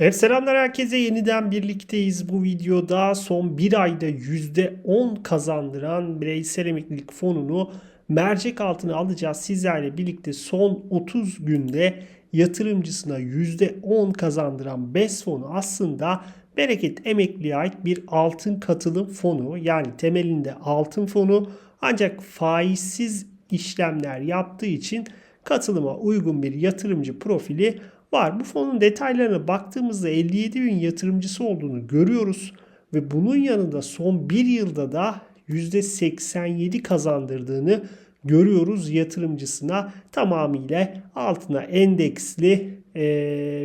Evet selamlar herkese. Yeniden birlikteyiz bu videoda. Son bir ayda %10 kazandıran bireysel emeklilik fonunu mercek altına alacağız. Sizlerle birlikte son 30 günde yatırımcısına %10 kazandıran BES fonu aslında Bereket Emekli'ye ait bir altın katılım fonu. Yani temelinde altın fonu. Ancak faizsiz işlemler yaptığı için katılıma uygun bir yatırımcı profili var. Bu fonun detaylarına baktığımızda 57 bin yatırımcısı olduğunu görüyoruz ve bunun yanında son bir yılda da %87 kazandırdığını görüyoruz yatırımcısına tamamıyla altına endeksli e,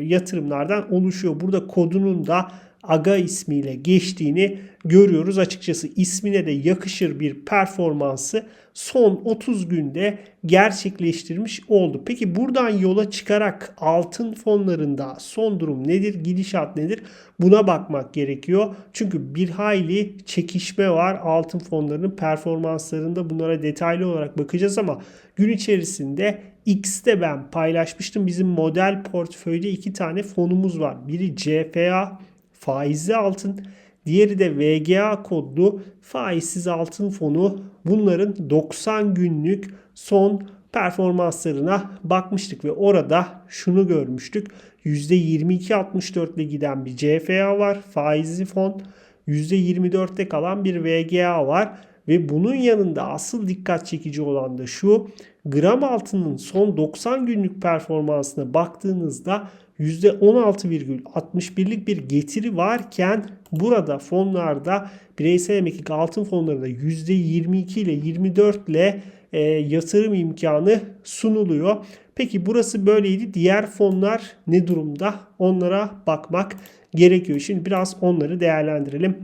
yatırımlardan oluşuyor. Burada kodunun da AGA ismiyle geçtiğini görüyoruz. Açıkçası ismine de yakışır bir performansı son 30 günde gerçekleştirmiş oldu. Peki buradan yola çıkarak altın fonlarında son durum nedir? Gidişat nedir? Buna bakmak gerekiyor. Çünkü bir hayli çekişme var altın fonlarının performanslarında. Bunlara detaylı olarak bakacağız ama gün içerisinde X'te ben paylaşmıştım. Bizim model portföyde iki tane fonumuz var. Biri CFA faizli altın, diğeri de VGA kodlu faizsiz altın fonu. Bunların 90 günlük son performanslarına bakmıştık ve orada şunu görmüştük. %22.64 ile giden bir CFA var, faizli fon. %24'te kalan bir VGA var ve bunun yanında asıl dikkat çekici olan da şu. Gram altının son 90 günlük performansına baktığınızda %16,61'lik bir getiri varken burada fonlarda bireysel emeklilik altın fonlarında %22 ile 24 ile e, yatırım imkanı sunuluyor. Peki burası böyleydi. Diğer fonlar ne durumda? Onlara bakmak gerekiyor. Şimdi biraz onları değerlendirelim.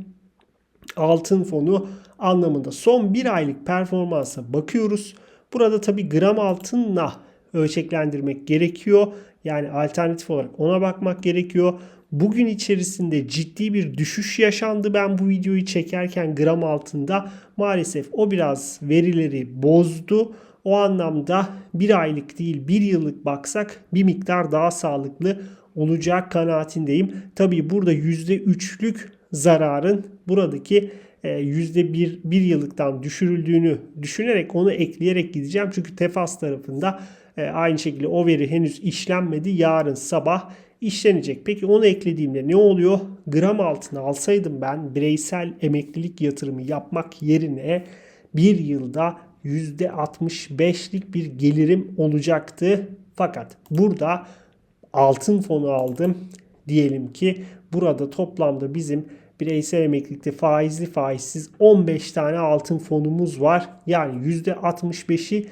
Altın fonu anlamında son bir aylık performansa bakıyoruz. Burada tabi gram altınla ölçeklendirmek gerekiyor. Yani alternatif olarak ona bakmak gerekiyor. Bugün içerisinde ciddi bir düşüş yaşandı. Ben bu videoyu çekerken gram altında maalesef o biraz verileri bozdu. O anlamda bir aylık değil bir yıllık baksak bir miktar daha sağlıklı olacak kanaatindeyim. Tabii burada %3'lük zararın buradaki %1 e, bir yıllıktan düşürüldüğünü düşünerek onu ekleyerek gideceğim. Çünkü Tefas tarafında e, aynı şekilde o veri henüz işlenmedi. Yarın sabah işlenecek. Peki onu eklediğimde ne oluyor? Gram altına alsaydım ben bireysel emeklilik yatırımı yapmak yerine bir yılda %65'lik bir gelirim olacaktı. Fakat burada altın fonu aldım. Diyelim ki burada toplamda bizim bireysel emeklilikte faizli faizsiz 15 tane altın fonumuz var. Yani %65'i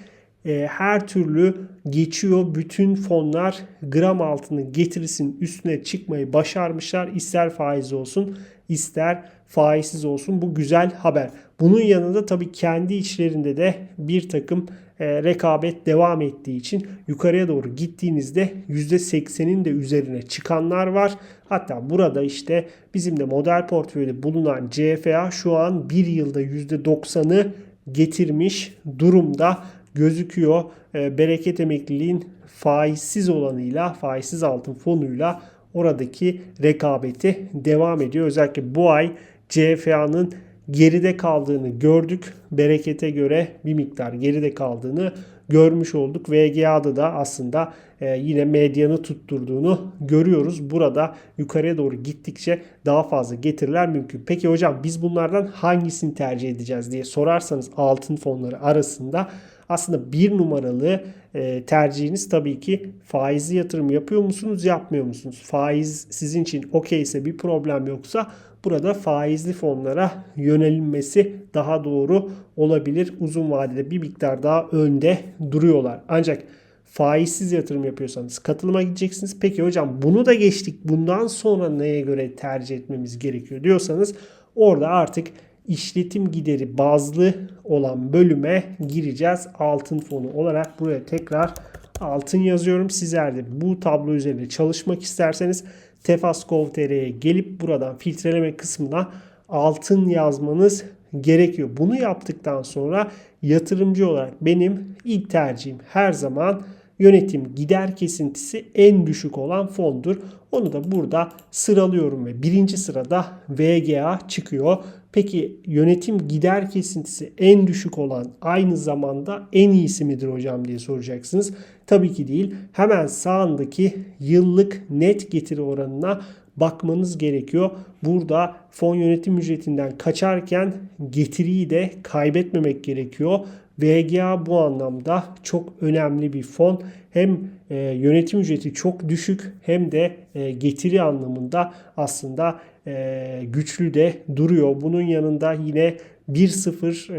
e, her türlü geçiyor. Bütün fonlar gram altını getirisinin üstüne çıkmayı başarmışlar. İster faiz olsun ister faizsiz olsun. Bu güzel haber. Bunun yanında tabii kendi içlerinde de bir takım e, rekabet devam ettiği için yukarıya doğru gittiğinizde %80'in de üzerine çıkanlar var. Hatta burada işte bizim de model portföyde bulunan CFA şu an bir yılda %90'ı getirmiş durumda gözüküyor. E, bereket emekliliğin faizsiz olanıyla, faizsiz altın fonuyla oradaki rekabeti devam ediyor. Özellikle bu ay CFA'nın geride kaldığını gördük. Berekete göre bir miktar geride kaldığını görmüş olduk. VGA'da da aslında e, yine medyanı tutturduğunu görüyoruz. Burada yukarıya doğru gittikçe daha fazla getiriler mümkün. Peki hocam biz bunlardan hangisini tercih edeceğiz diye sorarsanız altın fonları arasında aslında bir numaralı e, tercihiniz tabii ki faizli yatırım yapıyor musunuz, yapmıyor musunuz? Faiz sizin için okey ise bir problem yoksa burada faizli fonlara yönelilmesi daha doğru olabilir. Uzun vadede bir miktar daha önde duruyorlar. Ancak faizsiz yatırım yapıyorsanız katılıma gideceksiniz. Peki hocam bunu da geçtik. Bundan sonra neye göre tercih etmemiz gerekiyor diyorsanız orada artık işletim gideri bazlı olan bölüme gireceğiz. Altın fonu olarak buraya tekrar altın yazıyorum. Sizler de bu tablo üzerinde çalışmak isterseniz Tefas.gov.tr'ye gelip buradan filtreleme kısmına altın yazmanız gerekiyor. Bunu yaptıktan sonra yatırımcı olarak benim ilk tercihim her zaman yönetim gider kesintisi en düşük olan fondur. Onu da burada sıralıyorum ve birinci sırada VGA çıkıyor. Peki yönetim gider kesintisi en düşük olan aynı zamanda en iyisi midir hocam diye soracaksınız. Tabii ki değil. Hemen sağındaki yıllık net getiri oranına bakmanız gerekiyor. Burada fon yönetim ücretinden kaçarken getiriyi de kaybetmemek gerekiyor. VGA bu anlamda çok önemli bir fon. Hem e, yönetim ücreti çok düşük hem de e, getiri anlamında aslında e, güçlü de duruyor. Bunun yanında yine 1-0 e,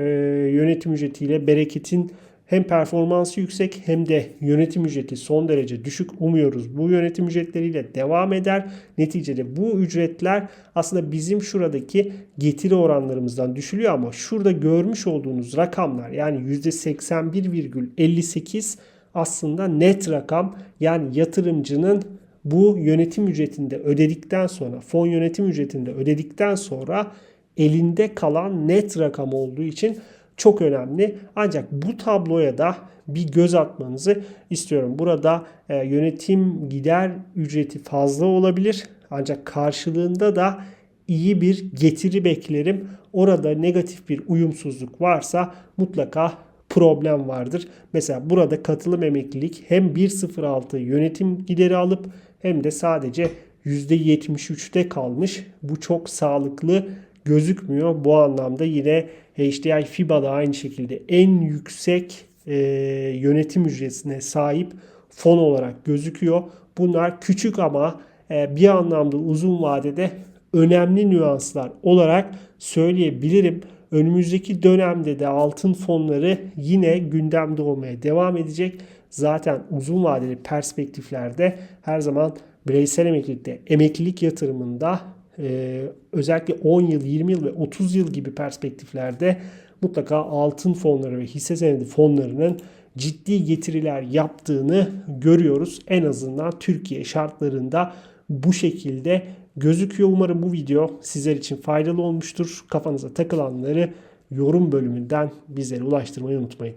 yönetim ücretiyle bereketin hem performansı yüksek hem de yönetim ücreti son derece düşük. Umuyoruz bu yönetim ücretleriyle devam eder. Neticede bu ücretler aslında bizim şuradaki getiri oranlarımızdan düşülüyor ama şurada görmüş olduğunuz rakamlar yani %81,58 aslında net rakam yani yatırımcının bu yönetim ücretinde ödedikten sonra fon yönetim ücretinde ödedikten sonra elinde kalan net rakam olduğu için çok önemli. Ancak bu tabloya da bir göz atmanızı istiyorum. Burada e, yönetim gider ücreti fazla olabilir. Ancak karşılığında da iyi bir getiri beklerim. Orada negatif bir uyumsuzluk varsa mutlaka problem vardır. Mesela burada katılım emeklilik hem 1.06 yönetim gideri alıp hem de sadece %73'te kalmış. Bu çok sağlıklı gözükmüyor. Bu anlamda yine HDI FIBA da aynı şekilde en yüksek e, yönetim ücretine sahip fon olarak gözüküyor. Bunlar küçük ama e, bir anlamda uzun vadede önemli nüanslar olarak söyleyebilirim. Önümüzdeki dönemde de altın fonları yine gündemde olmaya devam edecek. Zaten uzun vadeli perspektiflerde her zaman bireysel emeklilikte, emeklilik yatırımında e, özellikle 10 yıl, 20 yıl ve 30 yıl gibi perspektiflerde mutlaka altın fonları ve hisse senedi fonlarının ciddi getiriler yaptığını görüyoruz. En azından Türkiye şartlarında bu şekilde gözüküyor. Umarım bu video sizler için faydalı olmuştur. Kafanıza takılanları yorum bölümünden bizlere ulaştırmayı unutmayın.